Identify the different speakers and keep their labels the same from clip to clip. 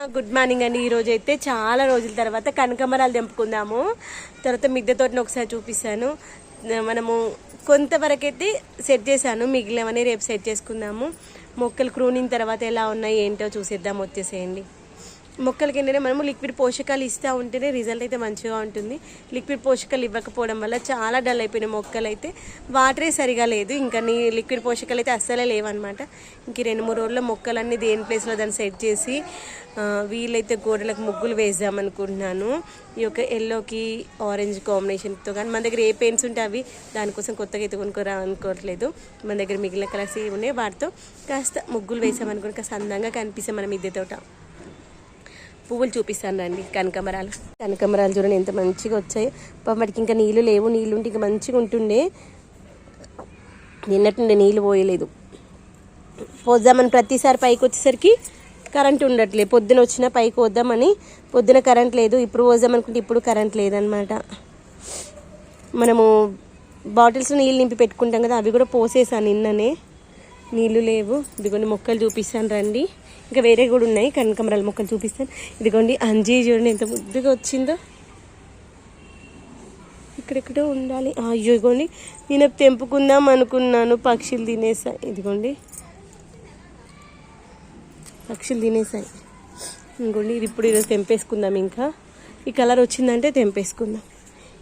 Speaker 1: Good morning అండి. ఈ అయితే చాలా రోజుల తర్వాత కనకమరాలు తెంపుకుందాము. తర్వాత మిద్దె తోటని ఒకసారి చూపిస్తాను. మనము కొంతవరకైతే సెట్ చేశాను. మిగిలినవని రేపు సెట్ చేసుకుందాము. మొక్కలు క్రూనింగ్ తర్వాత ఎలా ఉన్నాయి ఏంటో చూసేద్దాం. వచ్చేసేయండి. మొక్కలకి ఏంటంటే మనము లిక్విడ్ పోషకాలు ఇస్తూ ఉంటేనే రిజల్ట్ అయితే మంచిగా ఉంటుంది. లిక్విడ్ పోషకాలు ఇవ్వకపోవడం వల్ల చాలా డల్ అయిపోయిన మొక్కలు అయితే వాటరే సరిగా లేదు. ఇంకా నీ లిక్విడ్ పోషకాలు అయితే అస్సలే లేవన్నమాట. ఇంక రెండు మూడు రోజుల్లో మొక్కలన్నీ దేని ప్లేస్లో దాన్ని సెట్ చేసి వీలైతే గోడలకు ముగ్గులు వేద్దాం అనుకుంటున్నాను ఈ యొక్క ఎల్లోకి ఆరెంజ్ కాంబినేషన్తో కానీ మన దగ్గర ఏ పెయింట్స్ ఉంటే అవి దానికోసం కొత్తగా అయితే కొనుక్కోరా అనుకోవట్లేదు. మన దగ్గర మిగిలిన కలర్స్ ఉన్నాయి వాటితో కాస్త ముగ్గులు వేసామనుకుని కాస్త అందంగా కనిపిస్తాం మన మిద్దె తోట. పువ్వులు చూపిస్తాను రండి. కనకమరాలు. కనకమరాలు చూడండి ఎంత మంచిగా వచ్చాయి. పాపం వాటికి ఇంకా నీళ్ళు లేవు. నీళ్ళు ఉంటే ఇంకా మంచిగా ఉంటుండే. నిన్నట్టుండే నీళ్ళు పోయలేదు. పోద్దామని ప్రతిసారి పైకి వచ్చేసరికి కరెంట్ ఉండట్లేదు పొద్దున వచ్చినా పైకి వద్దామని పొద్దున కరెంట్ లేదు. ఇప్పుడు పోద్దామనుకుంటే ఇప్పుడు కరెంట్ లేదనమాట మనము బాటిల్స్ నీళ్ళు నింపి పెట్టుకుంటాం కదా అవి కూడా పోసేసాను నిన్ననే. నీళ్ళు లేవు. ఇదిగోండి మొక్కలు చూపిస్తాను రండి. ఇంకా వేరే కూడా ఉన్నాయి. కనకమరాల మొక్కలు చూపిస్తాను. ఇదిగోండి అంజీ చూడండి ఎంత ముద్దుగా వచ్చిందో. ఇక్కడెక్కడో ఉండాలి. అయ్యో ఇదిగోండి. నేను తెంపుకుందాం అనుకున్నాను. పక్షులు తినేసాయి. ఇదిగోండి. పక్షులు తినేసాయి. ఇంకోండి ఇది ఇప్పుడు ఈరోజు తెంపేసుకుందాం ఇంకా. ఈ కలర్ వచ్చిందంటే తెంపేసుకుందాం.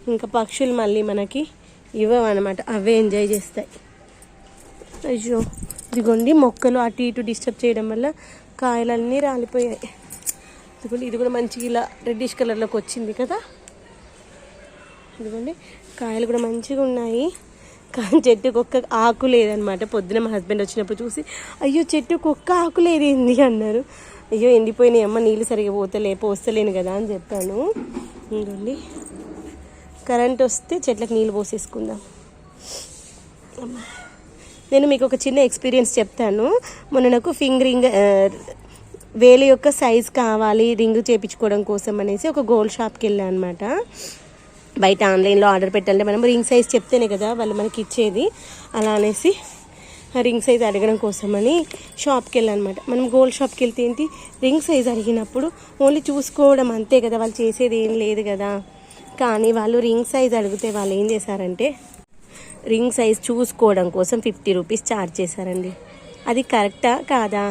Speaker 1: ఇంకా పక్షులు మళ్ళీ మనకి ఇవ్వవన్నమాట. అవే ఎంజాయ్ చేస్తాయి. అయ్యో ఇదిగోండి మొక్కలు అటు ఇటు డిస్టర్బ్ చేయడం వల్ల కాయలన్నీ రాలిపోయాయి. ఇదిగోండి ఇది కూడా మంచిగా ఇలా రెడ్డిష్ కలర్లోకి వచ్చింది కదా? ఇదిగోండి కాయలు కూడా మంచిగా ఉన్నాయి. కానీ చెట్టుకు ఒక్క ఆకు లేదనమాట. పొద్దున మా హస్బెండ్ వచ్చినప్పుడు చూసి అయ్యో చెట్టుకు ఒక్క ఆకు లేదేంది అన్నారు. అయ్యో ఎండిపోయినాయి. అమ్మ నీళ్ళు సరిగా పోతలే పోస్తలేను కదా అని చెప్పాను. ఇదిగోండి కరెంట్ వస్తే చెట్లకు నీళ్ళు పోసేసుకుందాం. నేను మీకు ఒక చిన్న ఎక్స్పీరియన్స్ చెప్తాను. మొన్న నాకు ఫింగరింగ్ వేలు యొక్క సైజ్ కావాలి రింగ్ చేపించుకోవడం కోసం అనేసి ఒక గోల్డ్ షాప్కి వెళ్ళాను అనమాట బయట ఆన్లైన్లో ఆర్డర్ పెట్టాలంటే మనం రింగ్ సైజ్ చెప్తేనే కదా వాళ్ళు మనకి ఇచ్చేది. అలా అనేసి రింగ్ సైజ్ అడగడం కోసమని షాప్కి వెళ్ళాను అనమాట మనం గోల్డ్ షాప్కి వెళ్తే ఏంటి? రింగ్ సైజ్ అడిగినప్పుడు ఓన్లీ చూసుకోవడం అంతే కదా వాళ్ళు చేసేది ఏం లేదు కదా. కానీ వాళ్ళు రింగ్ సైజ్ అడిగితే వాళ్ళు ఏం చేశారంటే రింగ్ సైజ్ చూసుకోవడం కోసం ఫిఫ్టీ రూపీస్ ఛార్జ్ చేశారండి. అది కరెక్టా కాదా?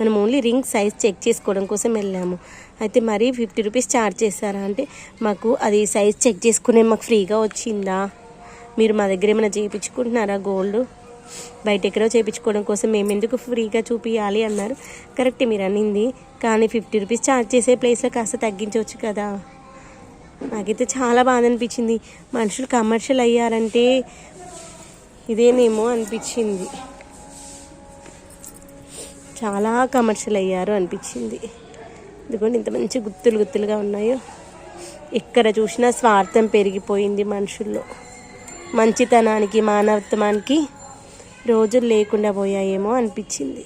Speaker 1: మనం ఓన్లీ రింగ్ సైజ్ చెక్ చేసుకోవడం కోసం వెళ్ళాము. అయితే మరీ ఫిఫ్టీ రూపీస్ ఛార్జ్ చేస్తారా అంటే మాకు అది సైజ్ చెక్ చేసుకునే మాకు ఫ్రీగా వచ్చిందా? మీరు మా దగ్గర ఏమైనా చేయించుకుంటున్నారా గోల్డ్ బయట ఎక్కడో చేయించుకోవడం కోసం మేము ఎందుకు ఫ్రీగా చూపించాలి అన్నారు. కరెక్ట్ మీరు అనింది. కానీ ఫిఫ్టీ రూపీస్ ఛార్జ్ చేసే ప్లేస్లో కాస్త తగ్గించవచ్చు కదా. నాకైతే చాలా బాధ అనిపించింది. మనుషులు కమర్షియల్ అయ్యారంటే ఇదేనేమో అనిపించింది. చాలా కమర్షియల్ అయ్యారు అనిపించింది. ఎందుకంటే ఇంత మంచి గుత్తులు గుత్తులుగా ఉన్నాయో. ఎక్కడ చూసినా స్వార్థం పెరిగిపోయింది మనుషుల్లో. మంచితనానికి మానవత్వానికి రోజులు లేకుండా పోయాయేమో అనిపించింది.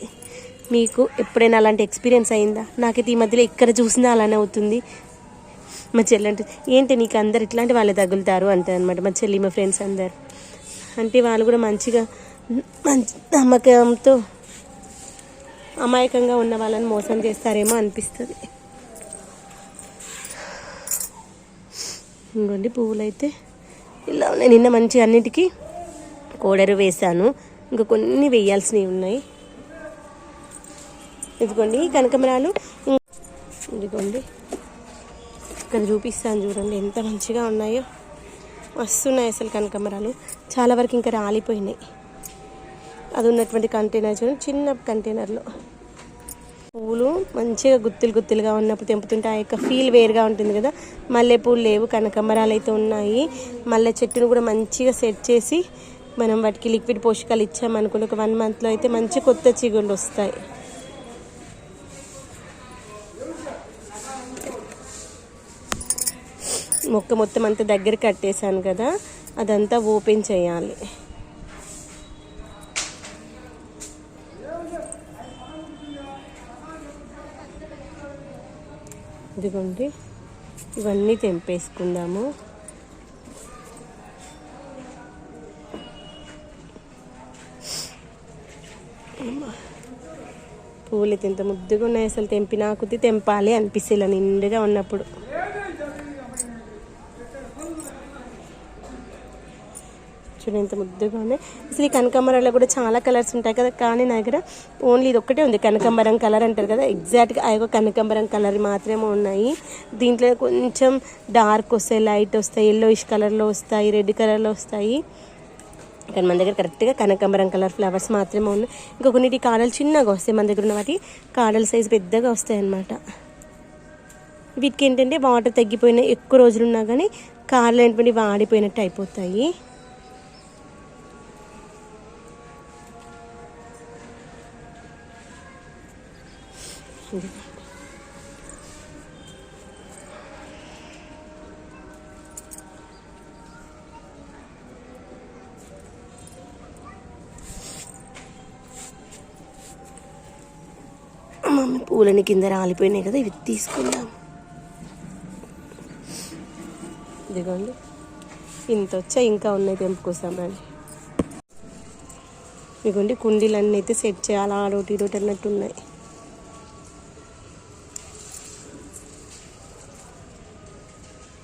Speaker 1: మీకు ఎప్పుడైనా అలాంటి ఎక్స్పీరియన్స్ అయిందా? నాకైతే ఈ మధ్యలో ఎక్కడ చూసినా అలానే అవుతుంది. మా చెల్లి అంటే ఏంటి నీకు అందరు ఇట్లాంటి వాళ్ళు తగులుతారు? అంటారు అనమాట మా చెల్లి మా ఫ్రెండ్స్ అందరు. అంటే వాళ్ళు కూడా మంచిగా మంచి నమ్మకంతో అమాయకంగా ఉన్న వాళ్ళని మోసం చేస్తారేమో అనిపిస్తుంది. ఇంకోండి పువ్వులు అయితే ఇలా ఉన్నాయి. నిన్న మంచి అన్నిటికీ కోడరు వేశాను. ఇంకా కొన్ని వేయాల్సినవి ఉన్నాయి. ఇదిగోండి కనకమరాలు. ఇదిగోండి ఇక్కడ చూపిస్తాను చూడండి ఎంత మంచిగా ఉన్నాయో. వస్తున్నాయి అసలు కనకమరాలు. చాలా వరకు ఇంకా రాలిపోయినాయి. అది ఉన్నటువంటి కంటైనర్ చూడండి చిన్న కంటైనర్లో పూలు మంచిగా గుత్తులు గుత్తులుగా ఉన్నప్పుడు తెంపుతుంటే ఆ యొక్క ఫీల్ వేరుగా ఉంటుంది కదా. మల్లెపూలు లేవు కనకమరాలు అయితే ఉన్నాయి. మల్లె చెట్టును కూడా మంచిగా సెట్ చేసి మనం వాటికి లిక్విడ్ పోషకాలు ఇచ్చామనుకుని ఒక వన్ మంత్లో అయితే మంచి కొత్త చిగుళ్ళు వస్తాయి. మొక్క మొత్తం అంతా దగ్గర కట్టేశాను కదా. అదంతా ఓపెన్ చేయాలి. ఇదిగోండి. ఇవన్నీ తెంపేసుకుందాము. పూలు ఇంత ముద్దుగా ఉన్నాయి అసలు తెంపినా కొద్దీ తెంపాలి అనిపిస్తుంది ఇలా నిండుగా ఉన్నప్పుడు. చూడండి ఎంత ముద్దుగా ఉన్నాయి అసలు ఈ కనకాంబరంలో కూడా చాలా కలర్స్ ఉంటాయి కదా. కానీ నా దగ్గర ఓన్లీ ఇది ఒక్కటే ఉంది. కనకాంబరం కలర్ అంటారు కదా. ఎగ్జాక్ట్గా ఆ యొక్క కనకాంబరం కలర్ మాత్రమే ఉన్నాయి. దీంట్లో కొంచెం డార్క్ వస్తాయి లైట్ వస్తాయి ఎల్లోయిష్ కలర్లో వస్తాయి రెడ్ కలర్లో వస్తాయి. కానీ మన దగ్గర కరెక్ట్గా కనకాంబరం కలర్ ఫ్లవర్స్ మాత్రమే ఉన్నాయి. ఇంకా కొన్నిటి కాడలు చిన్నగా వస్తాయి. మన దగ్గర ఉన్న వాటి కాడల సైజు పెద్దగా వస్తాయి అన్నమాట. వీటికి ఏంటంటే వాటర్ తగ్గిపోయిన ఎక్కువ రోజులు ఉన్నా కానీ కాడలు ఏంటంటే వాడిపోయినట్టు అయిపోతాయి. మమ్మీ పూలని కింద రాలిపోయినాయి కదా ఇవి తీసుకుందాం. ఇదిగోండి. ఇంత వచ్చా ఇంకా ఉన్నాయి తెంపుకొస్తామండి ఇదిగోండి కుండీలన్నీ అయితే సెట్ చేయాలి ఆడోటి ఇదోటి అన్నట్టు ఉన్నాయి.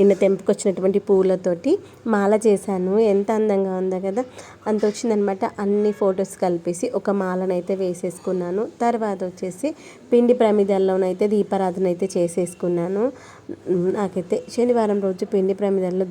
Speaker 1: నిన్న తెంపుకొచ్చినటువంటి పూలతోటి మాల చేశాను. ఎంత అందంగా ఉందో కదా. అంత వచ్చిందనమాట. అన్ని ఫొటోస్ కలిపేసి ఒక మాలనైతే వేసేసుకున్నాను. తర్వాత వచ్చేసి పిండి ప్రమిదల్లోనైతే దీపారాధన అయితే చేసేసుకున్నాను. నాకైతే శనివారం రోజు పిండి ప్రమిదల్లో